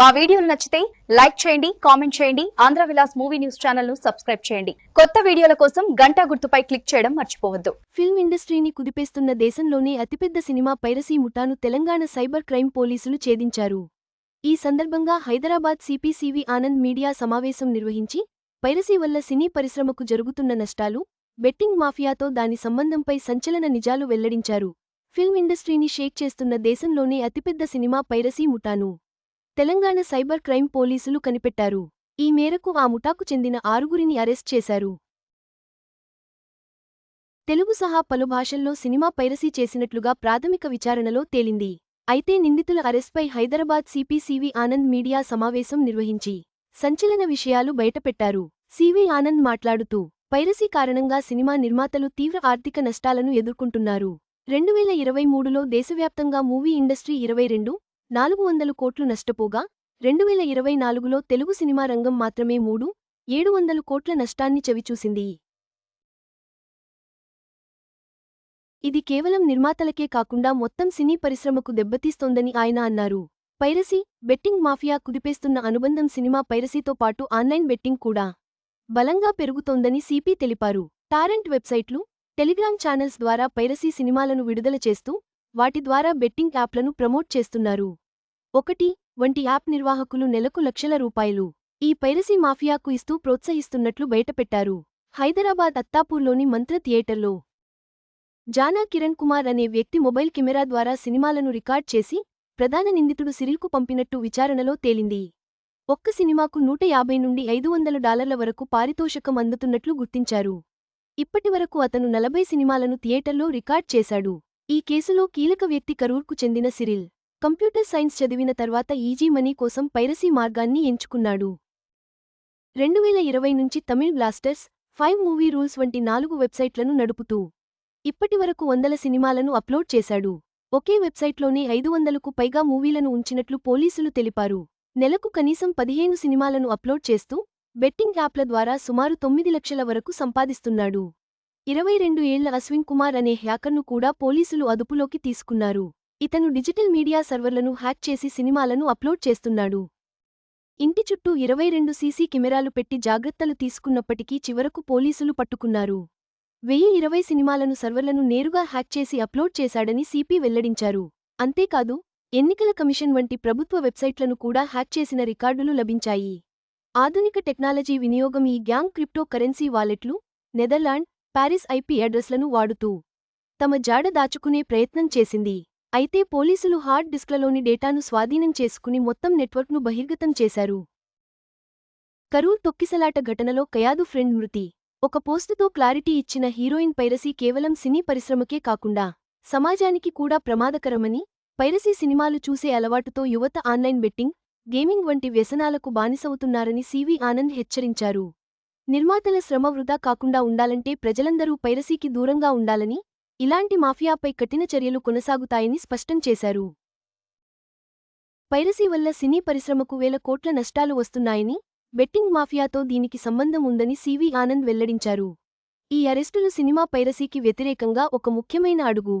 మా వీడియోలు నచ్చితే లైక్ చేయండి కామెంట్ చేయండి ఆంధ్ర విలాస్ మూవీ న్యూస్ ఛానల్ను సబ్స్క్రైబ్ చేయండి. కొత్త వీడియోల కోసం గంట గుర్తుపై క్లిక్ చేయడం మర్చిపోవద్దు. ఫిల్మ్ ఇండస్ట్రీని కుదిపేస్తున్న దేశంలోనే అతిపెద్ద సినిమా పైరసీ ముఠాను తెలంగాణ సైబర్ క్రైమ్ పోలీసులు ఛేదించారు. ఈ సందర్భంగా హైదరాబాద్ సిపిసివి ఆనంద్ మీడియా సమావేశం నిర్వహించి పైరసీ వల్ల సినీ పరిశ్రమకు జరుగుతున్న నష్టాలు బెట్టింగ్ మాఫియాతో దాని సంబంధంపై సంచలన నిజాలు వెల్లడించారు. ఫిల్మ్ ఇండస్ట్రీని షేక్ చేస్తున్న దేశంలోనే అతిపెద్ద సినిమా పైరసీ ముఠాను. తెలంగాణ సైబర్ క్రైమ్ పోలీసులు కనిపెట్టారు. ఈ మేరకు ఆ ముఠాకు చెందిన ఆరుగురిని అరెస్ట్ చేశారు. తెలుగు సహా పలు భాషల్లో సినిమా పైరసీ చేసినట్లుగా ప్రాథమిక విచారణలో తేలింది. అయితే నిందితుల అరెస్ట్పై Hyderabad CP CV Anand media సమావేశం నిర్వహించి సంచలన విషయాలు బయటపెట్టారు. సివి ఆనంద్ మాట్లాడుతూ పైరసీ కారణంగా సినిమా నిర్మాతలు తీవ్ర ఆర్థిక నష్టాలను ఎదుర్కొంటున్నారు. రెండువేల ఇరవై మూడులో దేశవ్యాప్తంగా మూవీ ఇండస్ట్రీ ఇరవై రెండు నాలుగు వందలు కోట్లు నష్టపోగా రెండువేల ఇరవై నాలుగులో తెలుగు సినిమా రంగం మాత్రమే మూడు ఏడు వందలు కోట్ల నష్టాన్ని చవిచూసింది. ఇది కేవలం నిర్మాతలకే కాకుండా మొత్తం సినీ పరిశ్రమకు దెబ్బతీస్తోందని ఆయన అన్నారు. పైరసీ బెట్టింగ్ మాఫియా కుదిపేస్తున్న అనుబంధం సినిమా పైరసీతో పాటు ఆన్లైన్ బెట్టింగ్ కూడా బలంగా పెరుగుతోందని సిపి తెలిపారు. టారెంట్ వెబ్సైట్లు టెలిగ్రామ్ ఛానల్స్ ద్వారా పైరసీ సినిమాలను విడుదల చేస్తూ వాటి ద్వారా బెట్టింగ్ యాప్లను ప్రమోట్ చేస్తున్నారు. ఒకటి వంటి యాప్ నిర్వాహకులు నెలకు లక్షల రూపాయలు. ఈ పైరసీ మాఫియాకు ఇస్తూ ప్రోత్సహిస్తున్నట్లు బయటపెట్టారు. హైదరాబాద్ అత్తాపూర్లోని మంత్ర థియేటర్లో. జానా కిరణ్ కుమార్ అనే వ్యక్తి మొబైల్ కెమెరా ద్వారా సినిమాలను రికార్డ్ చేసి ప్రధాన నిందితుడు సిరిల్కు పంపినట్టు విచారణలో తేలింది. ఒక్క సినిమాకు నూట యాభై నుండి ఐదు వందల డాలర్ల వరకు పారితోషకం అందుతున్నట్లు గుర్తించారు. ఇప్పటివరకు అతను నలభై సినిమాలను థియేటర్లో రికార్డ్ చేశాడు. ఈ కేసులో కీలక వ్యక్తి కరూర్కు చెందిన సిరిల్. కంప్యూటర్ సైన్స్ చదివిన తర్వాత ఈజీ మనీ కోసం పైరసీ మార్గాన్ని ఎంచుకున్నాడు. రెండువేల ఇరవై నుంచి Tamil blasters five movie rules వంటి నాలుగు వెబ్సైట్లను నడుపుతూ ఇప్పటివరకు వందల సినిమాలను అప్లోడ్ చేశాడు. ఒకే వెబ్సైట్లోనే ఐదు వందలకు పైగా మూవీలను ఉంచినట్లు పోలీసులు తెలిపారు. నెలకు కనీసం పదిహేను సినిమాలను అప్లోడ్ చేస్తూ బెట్టింగ్ యాప్ల ద్వారా సుమారు తొమ్మిది లక్షల వరకు సంపాదిస్తున్నాడు. ఇరవై రెండు ఏళ్ళ అశ్విన్ కుమార్ అనే హ్యాకర్ను కూడా పోలీసులు అదుపులోకి తీసుకున్నారు. ఇతను డిజిటల్ మీడియా సర్వర్లను హ్యాక్ చేసి సినిమాలను అప్లోడ్ చేస్తున్నాడు. ఇంటి చుట్టూ ఇరవై రెండు సీసీ కెమెరాలు పెట్టి జాగ్రత్తలు తీసుకున్నప్పటికీ చివరకు పోలీసులు పట్టుకున్నారు. వెయ్యి ఇరవై సినిమాలను సర్వర్లను నేరుగా హ్యాక్ చేసి అప్లోడ్ చేశాడని సిపి వెల్లడించారు. అంతేకాదు ఎన్నికల కమిషన్ వంటి ప్రభుత్వ వెబ్సైట్లను కూడా హ్యాక్ చేసిన రికార్డులు లభించాయి. ఆధునిక టెక్నాలజీ వినియోగం ఈ గ్యాంగ్ క్రిప్టో కరెన్సీ వాలెట్లు నెదర్లాండ్ పారిస్ ఐపీ అడ్రస్లను వాడుతూ తమ జాడ దాచుకునే ప్రయత్నం చేసింది. అయితే పోలీసులు హార్డ్ డిస్క్లలోని డేటాను స్వాధీనం చేసుకుని మొత్తం నెట్వర్క్ను బహిర్గతం చేశారు. కరూర్ తొక్కిసలాట ఘటనలో కయాదు ఫ్రెండ్ మృతి. ఒక పోస్టుతో క్లారిటీ ఇచ్చిన హీరోయిన్ పైరసీ కేవలం సినీ పరిశ్రమకే కాకుండా సమాజానికి కూడా ప్రమాదకరమని పైరసీ సినిమాలు చూసే అలవాటుతో యువత ఆన్లైన్ బెట్టింగ్ గేమింగ్ వంటి వ్యసనాలకు బానిసవుతున్నారని సివి ఆనంద్ హెచ్చరించారు. నిర్మాతల శ్రమ వృధా కాకుండా ఉండాలంటే ప్రజలందరూ పైరసీకి దూరంగా ఉండాలని ఇలాంటి మాఫియాపై కఠిన చర్యలు కొనసాగుతాయని స్పష్టం చేశారు. పైరసీ వల్ల సినీ పరిశ్రమకు వేల కోట్ల నష్టాలు వస్తున్నాయని బెట్టింగ్ మాఫియాతో దీనికి సంబంధం ఉందని సివి ఆనంద్ వెల్లడించారు. ఈ అరెస్టులు సినిమా పైరసీకి వ్యతిరేకంగా ఒక ముఖ్యమైన అడుగు.